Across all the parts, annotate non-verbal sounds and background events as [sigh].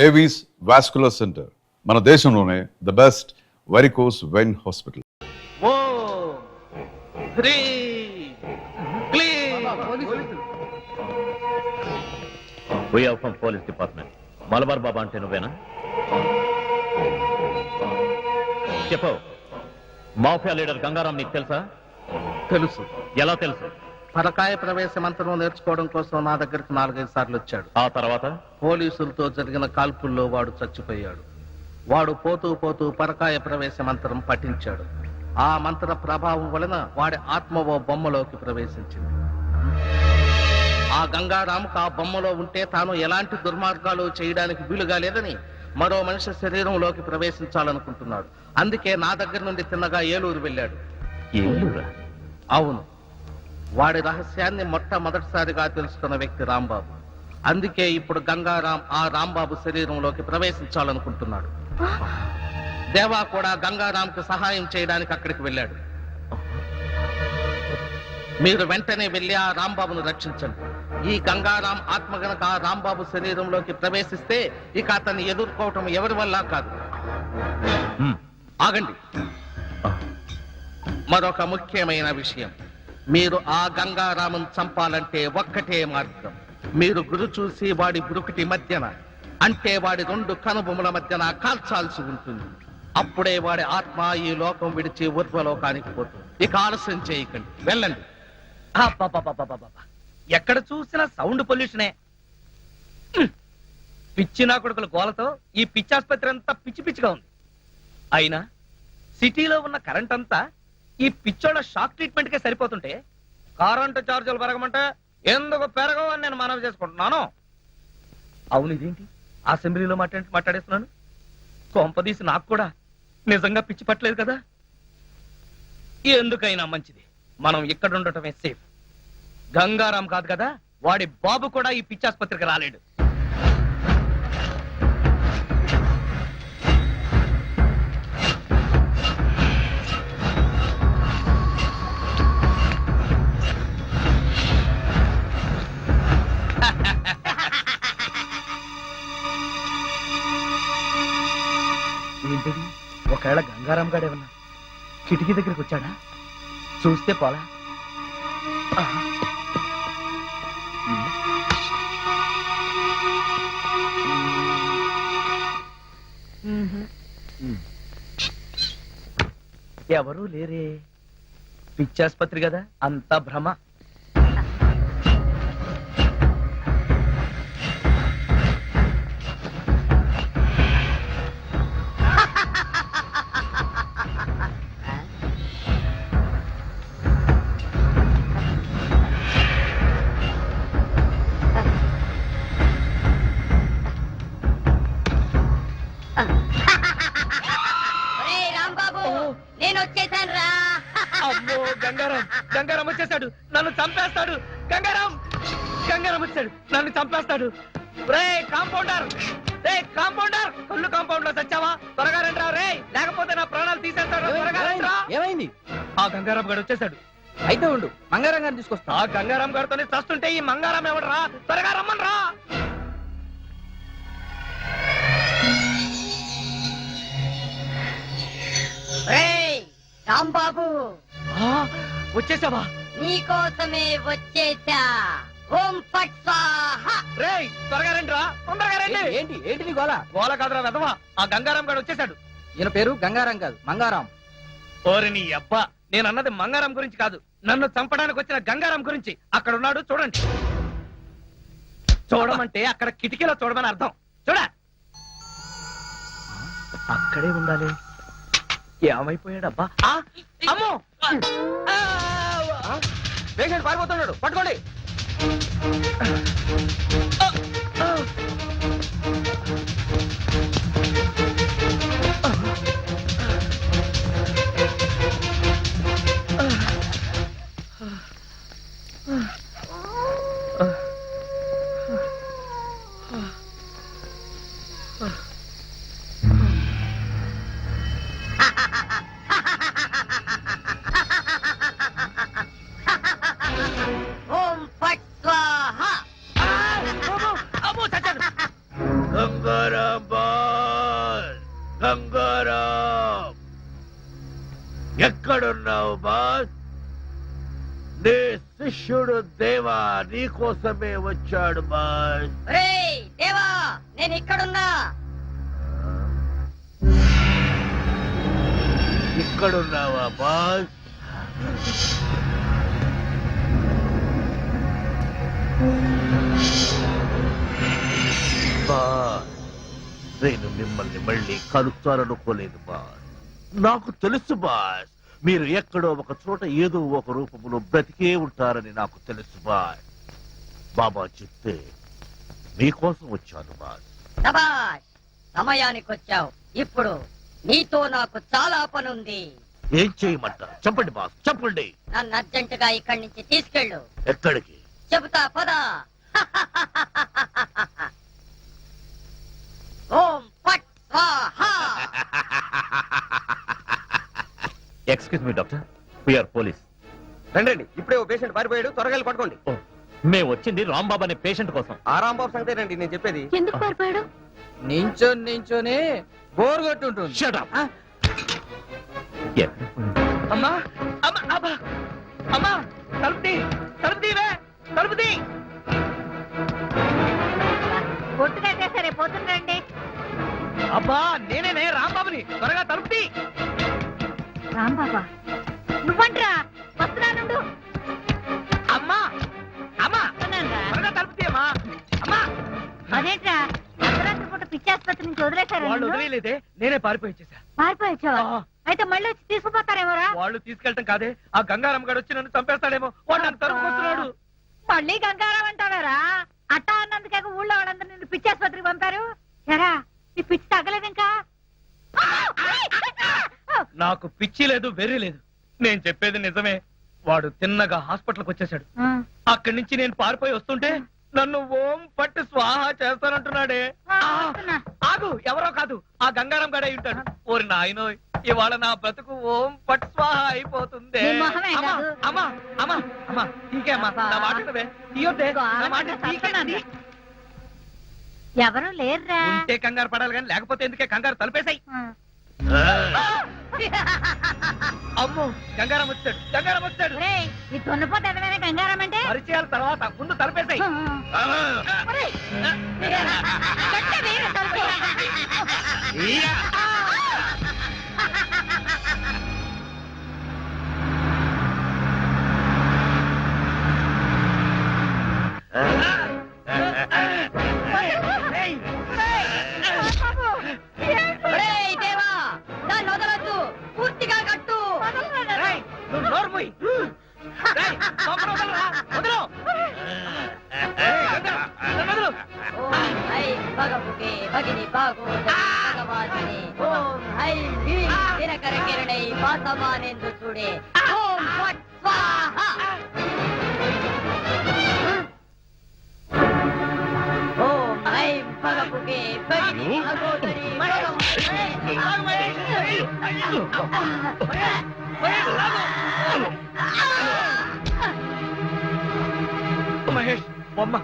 Avis vascular centre మన దేశంలోనే the best varicose vein hospital police department Malabar Baba అంటే నువ్వేనా? చెప్పు. మాఫియా లీడర్ గంగారాం నీకు తెలుసా? తెలుసు. ఎలా తెలుసు? పరకాయ ప్రవేశ మంత్రం నేర్చుకోవడం కోసం నా దగ్గరికి నాలుగైదు సార్లు వచ్చాడు. ఆ తర్వాత? పోలీసులతో జరిగిన కాల్పుల్లో వాడు చచ్చిపోయాడు. వాడు పోతూ పోతూ పరకాయ ప్రవేశ మంత్రం పఠించాడు. ఆ మంత్ర ప్రభావం వలన వాడి ఆత్మ ఓ బొమ్మలోకి ప్రవేశించింది. ఆ గంగారాముకు ఆ బొమ్మలో ఉంటే తాను ఎలాంటి దుర్మార్గాలు చేయడానికి వీలుగా లేదని మరో మనిషి శరీరంలోకి ప్రవేశించాలనుకుంటున్నాడు. అందుకే నా దగ్గర నుండి తిన్నగా ఏలూరు వెళ్ళాడు. అవును. వాడి రహస్యాన్ని మొట్టమొదటిసారిగా తెలుసుకున్న వ్యక్తి రాంబాబు. అందుకే ఇప్పుడు గంగారాం ఆ రాంబాబు శరీరంలోకి ప్రవేశించాలనుకుంటున్నాడు. దేవా కూడా గంగారాంకు సహాయం చేయడానికి అక్కడికి వెళ్ళాడు. మీరు వెంటనే వెళ్ళి ఆ రాంబాబును రక్షించండి. ఈ గంగారాం ఆత్మ గనక ఆ రాంబాబు శరీరంలోకి ప్రవేశిస్తే ఇక అతన్ని ఎదుర్కోవటం ఎవరి వల్ల కాదు. ఆగండి. మరొక ముఖ్యమైన విషయం. మీరు ఆ గంగారామం చంపాలంటే ఒక్కటే మార్గం. మీరు గురు చూసి వాడి బురుకుటి మధ్యన అంటే వాడి రెండు కనుబొమ్మల మధ్యన కాల్చాల్సి ఉంటుంది. అప్పుడే వాడి ఆత్మ ఈ లోకం విడిచి ఉర్వలోకానికి పోతుంది. ఇక ఆలస్యం చేయకండి. వెళ్ళండి. ఎక్కడ చూసినా సౌండ్ పొల్యూషనే. పిచ్చి నా కొడుకుల గోలతో ఈ పిచ్చి ఆసుపత్రి అంతా పిచ్చి పిచ్చిగా ఉంది. అయినా సిటీలో ఉన్న కరెంట్ అంతా ఈ పిచ్చోళ్ళ షాక్ ట్రీట్మెంట్ కే సరిపోతుంటే కరెంటు చార్జీలు పెరగమంటే ఎందుకు పెరగవు అని నేను మనవి చేసుకుంటున్నాను? అవును ఇదేంటి? అసెంబ్లీలో మాట్లాడి మాట్లాడేస్తున్నాను? కొంపదీసి నాకు కూడా నిజంగా పిచ్చి పట్టలేదు కదా? ఎందుకైనా మంచిది. మనం ఇక్కడ ఉండటమే సేఫ్ గంగారాం కాదు కదా? వాడి బాబు కూడా ఈ పిచ్చాసుపత్రికి రాలేడు. ఒకవేళ గంగారాం గాడేమన్నా కిటికీ దగ్గరికి వచ్చాడా? చూస్తే పోలా? ఎవరూ లేరే. పిచ్చాసుపత్రి కదా అంతా భ్రమ. రాంబాబు నేను వచ్చేసాను రా అమ్మో గంగారాం గంగారాం వచ్చేసాడు. నన్ను చంపేస్తాడు. గంగారాం గంగారాం వచ్చాడు నన్ను చంపేస్తాడు. రే కాంపౌండర్ రే కాంపౌండర్. కళ్ళు కాంపౌండ్లో చచ్చావా త్వరగా రండి రే. లేకపోతే నా ప్రాణాలు తీసేస్తాడు. త్వరగా రండిరా. ఏమైంది? ఆ గంగారాం గారు వచ్చేసాడు. అయితే ఉండు. మంగారం గారిని తీసుకొస్తా. ఆ గంగారాం గారితోనే చస్తుంటే ఈ మంగారాం ఎవడరా? త్వరగా రమ్మని రా రాంబాబు. వచ్చేసావా? నీకోసమే వచ్చేసా. ఓం ఫట్ స్వాహా. రే త్వరగా రండి రా. తొందరగా రండి. ఏంటి ఏంటి నీ గోల? గోల కాదురా వెదవా ఆ గంగారాం గారు వచ్చేసాడు ఈయన పేరు గంగారం కాదు మంగారాం. ఓరి నీ అబ్బా నేను అన్నది మంగారాం గురించి కాదు. నన్ను చంపడానికి వచ్చిన గంగారాం గురించి. అక్కడ ఉన్నాడు చూడండి. చూడమంటే అక్కడ కిటికీలో చూడమని అర్థం. చూడ? అక్కడే ఉండాలి. ఏమైపోయాడబ్బా? ఆ, అమ్మో! ఆ, పేషెంట్ పారిపోతున్నాడు. పట్టుకోండి. ఆ, దేవా నీ కోసమే వచ్చాడు దేవా నేను ఇక్కడున్నా. ఇక్కడున్నావా బాస్? బాస్ నేను మిమ్మల్ని మళ్ళీ కలుస్తాననుకోలేదు బాస్. నాకు తెలుసు బాస్ మీరు ఎక్కడో ఒక చోట ఏదో ఒక రూపంలో బ్రతికే ఉంటారని నాకు తెలుసు బాస్. బాబా చెప్తే మీకోసం వచ్చాను బాస్. సబాష్ సమయానికి వచ్చావు ఇప్పుడు నీతో నాకు చాలా పనుంది. ఏం చేయమంటారు? చెప్పండి బాస్ చెప్పండి నన్ను అర్జెంటుగా ఇక్కడి నుంచి తీసుకెళ్ళు. ఎక్కడికి? చెబుతా పద. ఓం పట్ స్వాహా. Excuse me doctor we're police రండి రండి. ఇప్పుడే ఓ పేషెంట్ పారిపోయాడు. త్వరగా వెళ్ళి పట్టుకోండి. మేము వచ్చింది రాంబాబు అనే పేషెంట్ కోసం. ఆ రాంబాబు సంగతే రండి నేను చెప్పేది. ఎందుకు పారిపోయాడు? నించొని నించొని బోర్ కొట్టుంటుంది Shut up. ఎక్కడ పోయింది? అమ్మా అమ్మా అమ్మా అమ్మా తలుపు తీ తలుపు తీవే తలుపు తీ పోతుండండి అబ్బా నేనేనే రాంబాబుని. త్వరగా తలుపు తీ రాంబాబా వాళ్ళు? వదిలేదే నేనే పారిపోయి వచ్చేసా. పారిపోయొచ్చావా ఆ. అయితే మళ్ళీ వచ్చి తీసుకుపోతారేమోరా? వాళ్ళు తీసుకెళ్ళటం కాదే ఆ గంగారాం గడు వచ్చి నన్ను చంపేస్తాడేమో వాడు నన్ను తరుముకొస్తున్నాడు మళ్ళీ గంగారాం అంటావారా? అట్టా అన్నందుకే ఊళ్ళో వాళ్ళందరూ నిన్ను పిచ్చాసుపత్రికి పంపారు? ఎరా ఈ పిచ్చి తగ్గలేదు ఇంకా? నాకు పిచ్చి లేదు వెర్రి లేదు. నేను చెప్పేది నిజమే వాడు తిన్నగా హాస్పిటల్కి వచ్చేసాడు అక్కడి నుంచి నేను పారిపోయి వస్తుంటే నన్ను ఓం పట్టు స్వాహ చేస్తానంటున్నాడే. ఆగు ఎవరో కాదు ఆ గంగారం గడే ఉంటాడు. ఓరి నాయనో ఇవాళ నా బ్రతుకు ఓం పట్టు స్వాహ అయిపోతుంది. నీ అమ్మా. అమ్మా అమ్మా మాట. ఎవరు లేరురా? ఉంటే కంగారు పడాలి కానీ లేకపోతే ఎందుకే కంగారు తలిపేశాయి. అమ్మో గంగారం వచ్చాడు. గంగారం వచ్చాడు. ఈ దున్నపోతే ఎదవైనా గంగారం అంటే? పరిచయాల తర్వాత ముందు తలిపేశాయి ఒరేయ్, వదలు. ఓం హై భగపుకే భగిని భాగోదరి భగవాసిని ఓం హై దినకర కిరణై చూడే. ఓం ఫట్ మహేష్. బొమ్మ.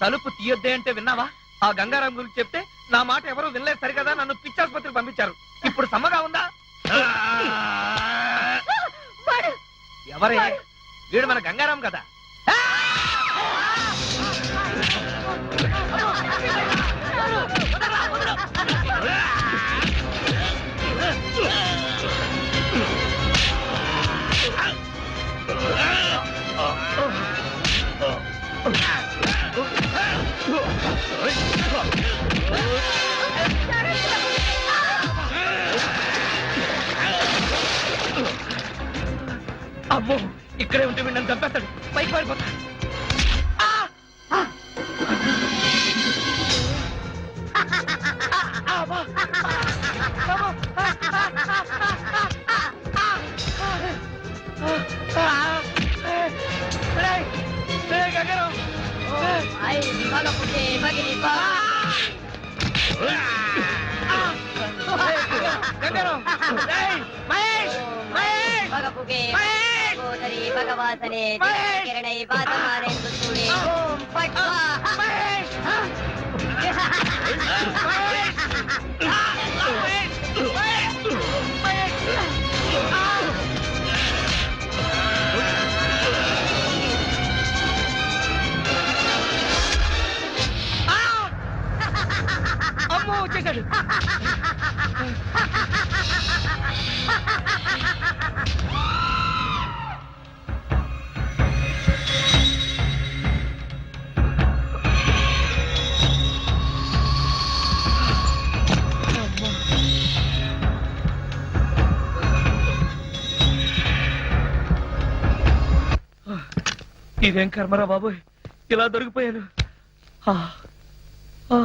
తలుపు తీయొద్దే అంటే విన్నావా? ఆ గంగారాం గురించి చెప్తే నా మాట ఎవరు వినలేదు సరికదా నన్ను పిచ్చాసుపత్రికి పంపించారు. ఇప్పుడు సమ్మగా ఉందా? ఎవరే వీడు మన గంగారాం కదా? భగవాసనే కిరణై పాతమానెందు చూడే ఓం పట్ స్వాహ అమ్మో వచ్చేసాడు. ఇదేం కర్మరా బాబోయ్ ఇలా దొరికిపోయాను ఆ, ఆ.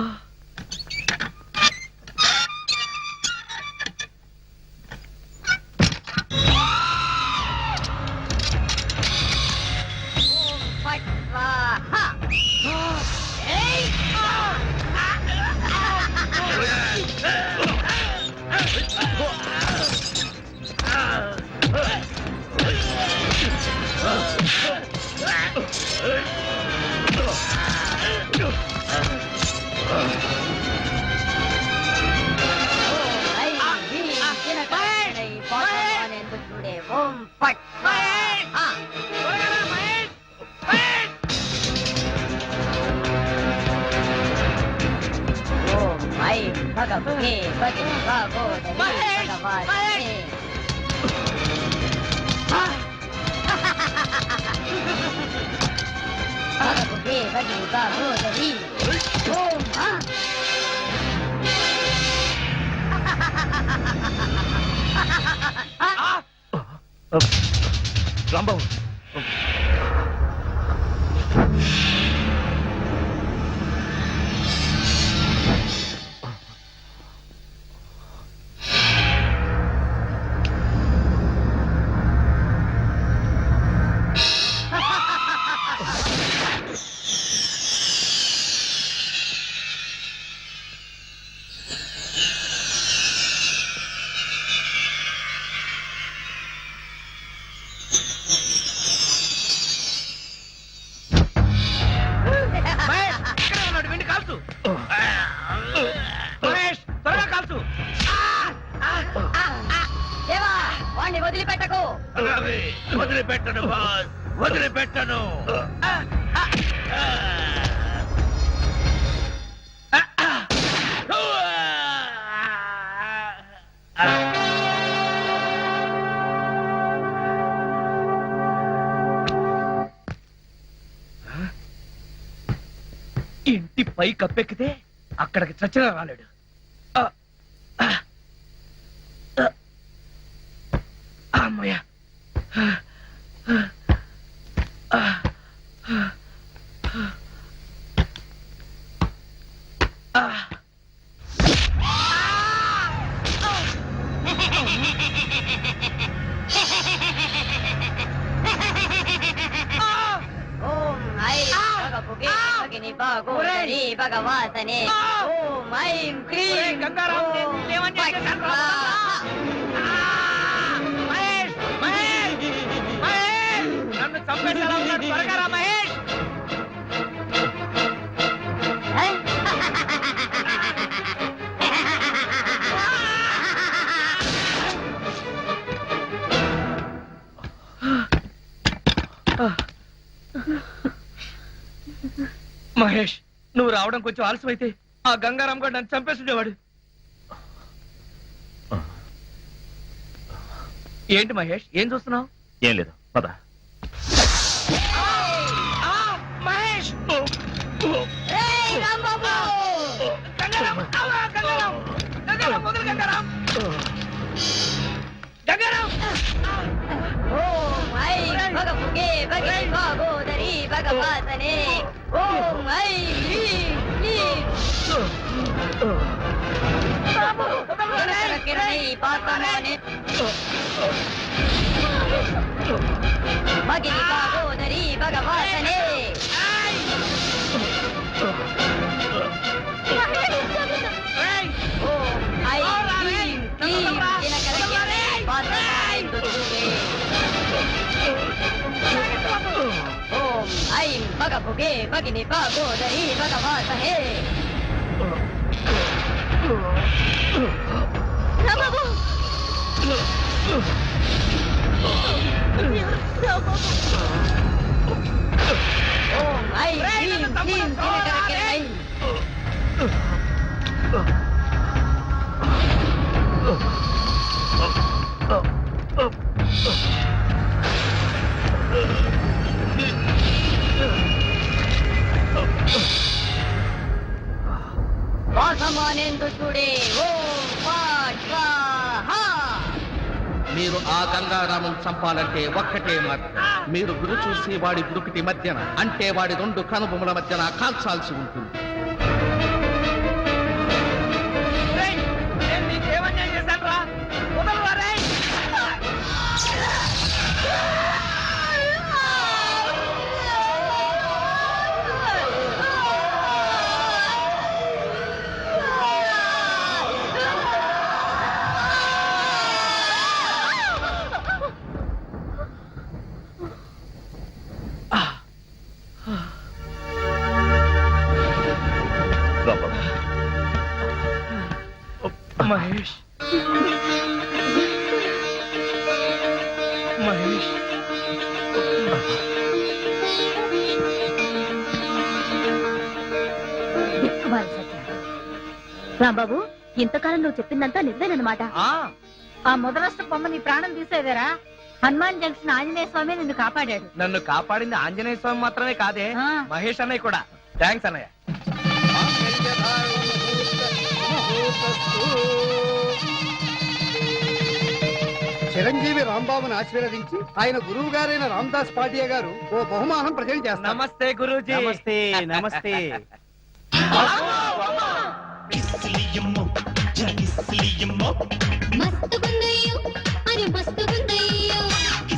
ఐ భీం దినకరణై పాతమానెందు చూడే ఓం పట్ రాంబాబు ఇంటి పై కప్పెక్కితే అక్కడికి చచ్చిన రాలేడు ఆ, ఆ, ఆ. అమ్మయ్య ఆ, ఆ, ఆ. ఓం ఐం భగపుగే భగిని భాగోదరి భగవాసనే ఓం ఐం క్లీం ఒరేయ్, గంగారాం, నేను ఓం నిన్నేమని పట్ చేశాను రా? స్వాహ. మహేష్ మహేష్ మహేష్. నన్ను చంపేసేలా ఉన్నాడు త్వరగా రా మహేష్? మహేష్ నువ్వు రావడం కొంచెం ఆలస్యమైతే ఆ గంగారాం గారు నన్ను చంపేస్తుండేవాడు ఏంటి మహేష్? ఏం చూస్తున్నావు? ఏం లేదు. పద. మహేష్! ఏయ్ రాంబాబు! గంగారాం ఆవా, గంగారాం గంగారాం వదిలు గంగారాం గంగారాం భగవాతనే ఓం ఐ భగిని భాగోదరి バカボケバキにバーゴーダイバカバーサヘラバボラバボお前リンリン決めたらけない Ugh. ఫట్ స్వాహా మీరు ఆ గంగారామం చంపాలంటే ఒక్కటే మార్గం మీరు గురి చూసి వాడి గురుకుటి మధ్యన అంటే వాడి రెండు కనుబొమ్మల మధ్యన కాల్చాల్సి ఉంటుంది. ఇంతకాలం నువ్వు చెప్పిందంతా నిజమేనమాట ఆ. ఆ మొదలష్ట బొమ్మ నీ ప్రాణం తీసేదేరా హనుమాన్ జంక్షన్ ఆంజనేయ స్వామి నిన్ను కాపాడాడు. నన్ను కాపాడింది ఆంజనేయ స్వామి మాత్రమే కాదే ఆ. మహేష్ అన్నయ్య కూడా. థ్యాంక్స్ అన్నయ్య. చిరంజీవి రాంబాబును ఆశీర్వదించి ఆయన గురువు గారైన రామదాస్ పాటియా గారు ఓ బహుమానం ప్రజెంట్ చేస్తారు. నమస్తే గురూజీ. నమస్తే నమస్తే. [laughs] మస్తు